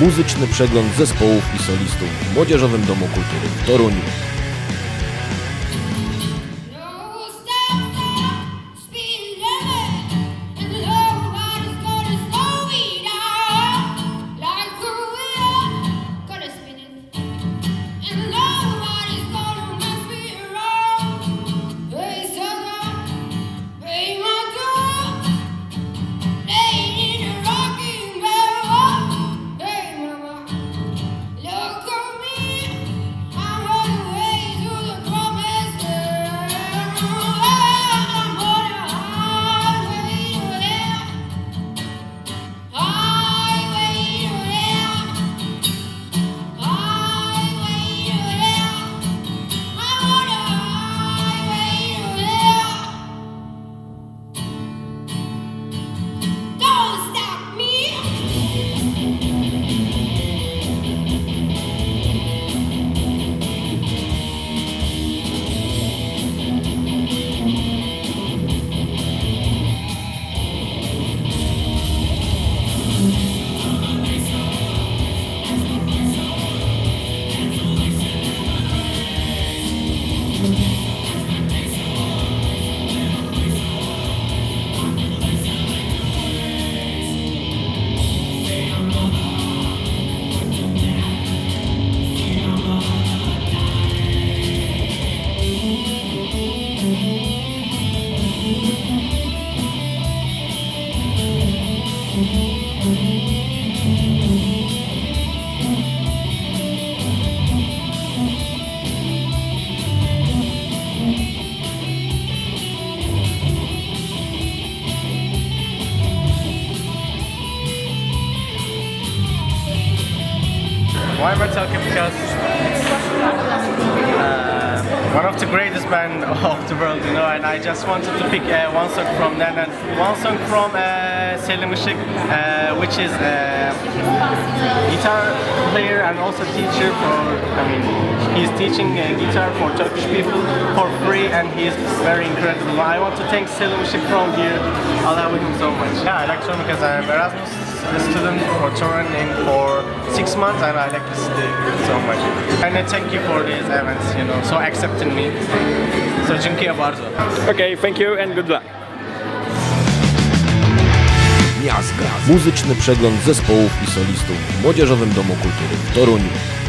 Muzyczny przegląd zespołów i solistów w Młodzieżowym Domu Kultury w Toruniu. Why am I talking? Because uh, one of the greatest band of the world, you know, and I just wanted to pick uh, one song from them and one song from uh, Selim Işık, uh, which is uh, guitar player and also teacher for, I mean, he's teaching uh, guitar for Turkish people for free and he's very incredible. I want to thank Selim Işık from here. I love him so much. Yeah, I like Sean because I'm Erasmus student for touring for six months and I like this city so much. And I thank you for these events, you know, so accepting me. So dziękuję bardzo. Okay, thank you and good luck. Miazga. Muzyczny przegląd zespołów i solistów w Młodzieżowym Domu Kultury w Toruniu.